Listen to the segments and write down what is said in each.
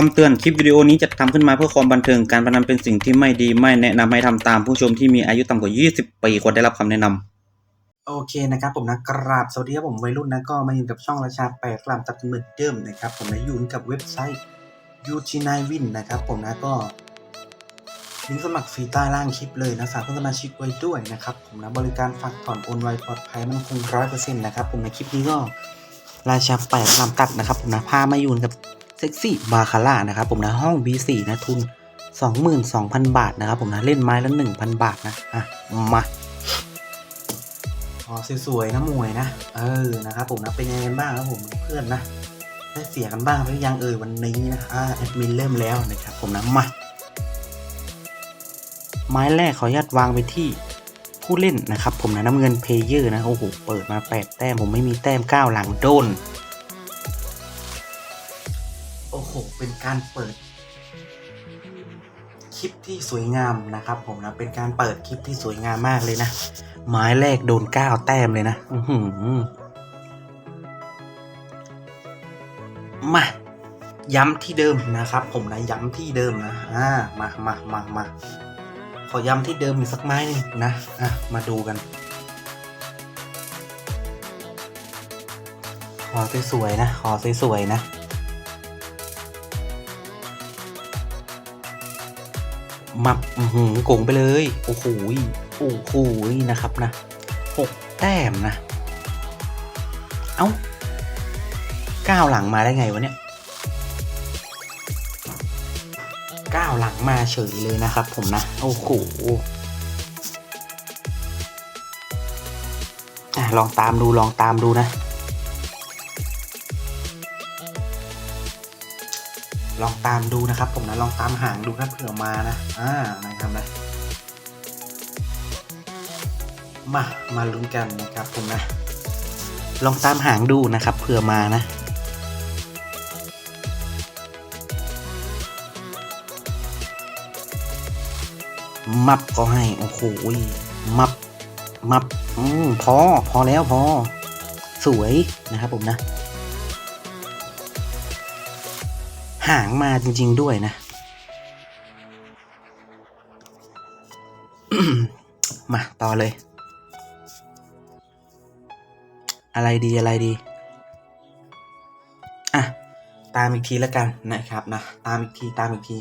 คำเตือน คลิปวิดีโอนี้จะทำขึ้นมาเพื่อความบันเทิง การพนันเป็นสิ่งที่ไม่ดีไม่แนะนำให้ทำตามผู้ชมที่มีอายุต่ำกว่า 20 ปีควรได้รับคำแนะนำโอเคนะครับผมนะกราบสวัสดีครับผมวัยรุ่นนะก็มาอยู่กับช่องราชาแปดกลามตัดเหมือนเดิมนะครับผมนะอยู่กับเว็บไซต์ u g 9 Win นะครับผมนะก็ลิงก์สมัครฟรีใต้ล่างคลิปเลยนะฝากเพื่อนสมาชิกไว้ด้วยนะครับผมนะบริการฝากถอนโอนไวปลอดภัยมันคงร้อยเปอร์เซ็นต์นะครับผมในคลิปนี้ก็ราชาแปดกลามตัดนะครับผมนะพามาอยู่กับ เซ็กซี่บาคาร่านะครับผมนะห้อง B4 นะทุน 22,000 บาทนะครับผมนะเล่นไม้ละ1,000 บาทนะอะมาอ๋อสวยๆนะมวยนะเออนะครับผมนะเป็นยังไงบ้างครับผมเพื่อนนะได้เสียกันบ้างหรือยังเอ่ยวันนี้นะอ่าแอดมินเริ่มแล้วนะครับผมนะมาไม้แรกขออนุญาตวางไปที่ผู้เล่นนะครับผมนะน้ำเงินเพลเยอร์นะโอ้โหเปิดมาแปดแต้มผมไม่มีแต้มเก้าหลังโดน หเป็นการเปิดคลิปที่สวยงามนะครับผมนะเป็นการเปิดคลิปที่สวยงามมากเลยนะไม้แรกโดนเก้าแต้มเลยนะอืมาย้ำที่เดิมนะครับ ผมนะย้ำที่เดิมนะอ่ามามามามาขอย้ำที่เดิมอีกสักไม้นึงนะอะมาดูกันขอสวยๆนะ ขอสวยๆนะ มับหือโกงไปเลย โอ้โหโอ้โหนะครับนะหกแต้มนะ เอ้าก้าวหลังมาได้ไงวะเนี่ยก้าวหลังมาเฉยเลยนะครับ ผมนะ โอ้โหอะลองตามดูลองตามดูนะ ลองตามดูนะครับผมนะลองตามหางดูครับเผื่อมานะอ่านะครับนะมามาลุ้นกันนะครับผมนะ ลองตามหางดูนะครับเผื่อมานะมับก็ให้ โอ้โหมับ มับ อืมพอ พอแล้วพอ สวยนะครับผมนะ หางมาจริง ๆ ด้วยนะ มาต่อเลย อะไรดีอะไรดี อะ ตามอีกทีแล้วกันนะครับนะ ตามอีกทีตามอีกที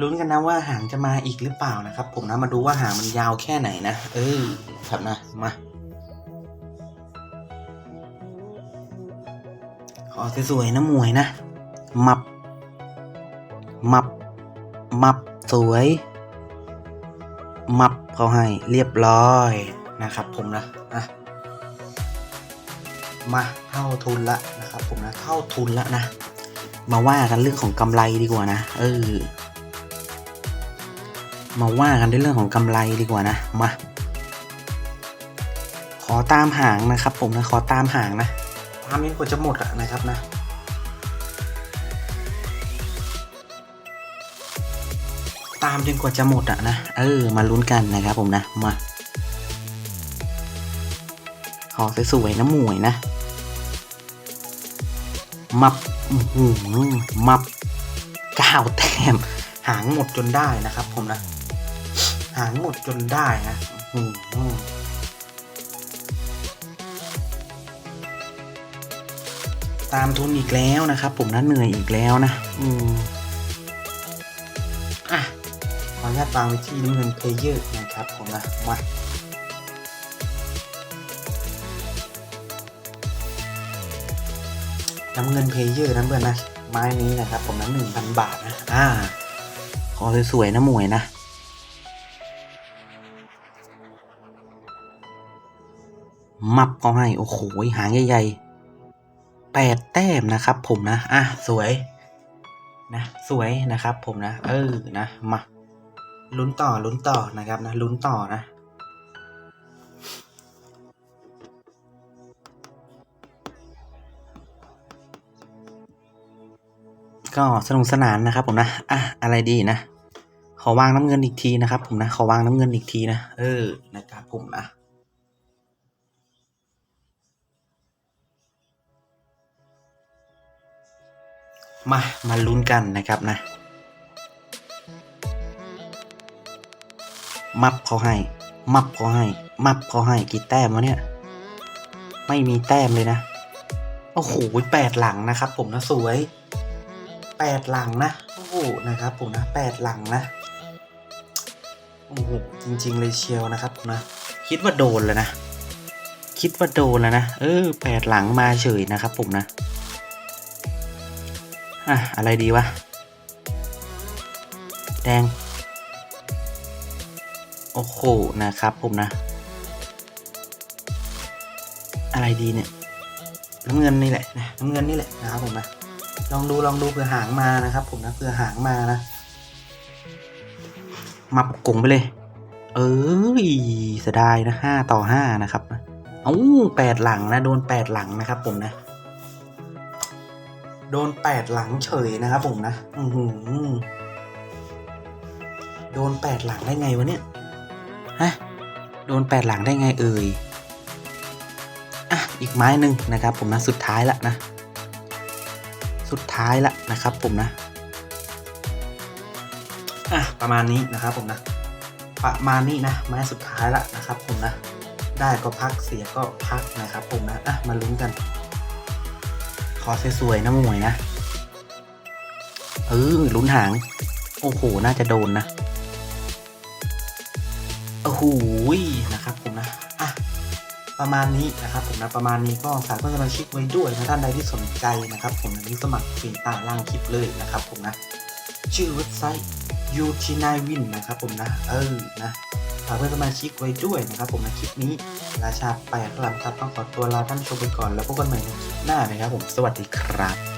ลุ้นกันนะว่าหางจะมาอีกหรือเปล่านะครับ ผมนะมาดูว่าหางมันยาวแค่ไหนนะ เออครับนะมา ขอสวยๆนะมวยนะมับ มับ มับสวย มับเขาให้เรียบร้อยนะครับผมนะอะมาเท่าทุนละนะครับผมนะเท่าทุนละนะ มาว่ากันเรื่องของกำไรดีกว่านะเออมาว่ากันในเรื่องของกำไรดีกว่านะมาขอตามหางนะครับ ผมนะขอตามหางนะ ตามนี้กว่าจะหมดอะนะครับนะตามจนกว่าจะหมดอะนะเออมาลุ้นกันนะครับผมนะมาขอสวยๆนะหมวยนะ มับอื้อหือมับเก้าแต้มหางหมดจนได้นะครับผมนะ หางหมดจนได้นะอื้อหือ ตามทุนอีกแล้วนะครับ ผมนะเหนื่อยอีกแล้วนะ อืมอะขออนุญาตวางไว้ที่น้ำเงินเพลเยอร์นะครับผมนะมาน้ำเงินเพลเยอร์นั้นเพื่อนนะไม้นี้นะครับ ผมนะหนึ่งพันบาทนะอ่าขอสวยๆนะหมวยนะมับก็ให้ โอ้โหหางใหญ่ๆ แปดแต้มนะครับผมนะ อะ สวยนะสวยนะครับผมนะ เออนะมาลุ้นต่อลุ้นต่อนะครับนะลุ้นต่อนะก็สนุกสนานนะครับผมนะ อะ อะไรดีนะ ขอวางน้ำเงินอีกทีนะครับผมนะ ขอวางน้ำเงินอีกทีนะ เออ นะครับผมนะ มา มาลุ้นกันนะครับนะ มับเขาให้ มับเขาให้ มับเขาให้กี่แต้มวะเนี่ย ไม่มีแต้มเลยนะ โอ้โหแปดหลังนะครับ ผมนะสวยแปดหลังนะ โอ้โหนะครับ ผมนะแปดหลังนะ โอ้โหจริง ๆ เลยเชียวนะครับผมนะ คิดว่าโดนแล้วนะ คิดว่าโดนแล้วนะ เออแปดหลังมาเฉยนะครับ ผมนะ อะ อะไรดีวะ แดง โอ้โห นะครับผมนะ อะไรดีเนี่ย น้ำเงินนี่แหละนะน้ำเงินนี่แหละนะครับผมนะ ลองดูลองดูเผื่อหางมานะครับ ผมนะเผื่อหางมานะมับกงไปเลย เอ้ยเสียดายนะห้าต่อห้านะครับ เอ้าแปดหลังนะ โดนแปดหลังนะครับผมนะ โดนแปดหลังเฉยนะครับผมนะ อือหือโดนแปดหลังได้ไงวะเนี่ย ฮะ โดนแปดหลังได้ไงเอ่ย อะ อีกไม้หนึ่งนะครับ ผมนะ สุดท้ายละนะ สุดท้ายละนะครับ ผมนะ อะ ประมาณนี้นะครับผมนะ ประมาณนี้นะ ไม้สุดท้ายละนะครับ ผมนะ ได้ก็พักเสียก็พักนะครับ ผมนะ อะ มาลุ้นกัน อสวยๆนะมวยนะ เออลุ้นหาง โอ้โห น่าจะโดนนะ โอ้โหนะครับผมนะ อะ ประมาณนี้นะครับผมนะ ประมาณนี้ก็ฝากเพื่อนสมาชิกไว้ด้วยนะท่านใดที่สนใจนะครับ ผมนะนี่สมัครฟรีตามล่างคลิปเลยนะครับผมนะ ชื่อเว็บไซต์ u t 9 win นะครับผมนะ เออ นะฝากเพื่อนสมาชิกไว้ด้วยนะครับผมนะคลิปนี้ ราชาแปดลำครับต้องขอตัวลาท่านชมไปก่อนแล้วพบกันใหม่ในคลิป หน้านะครับผมสวัสดีครับ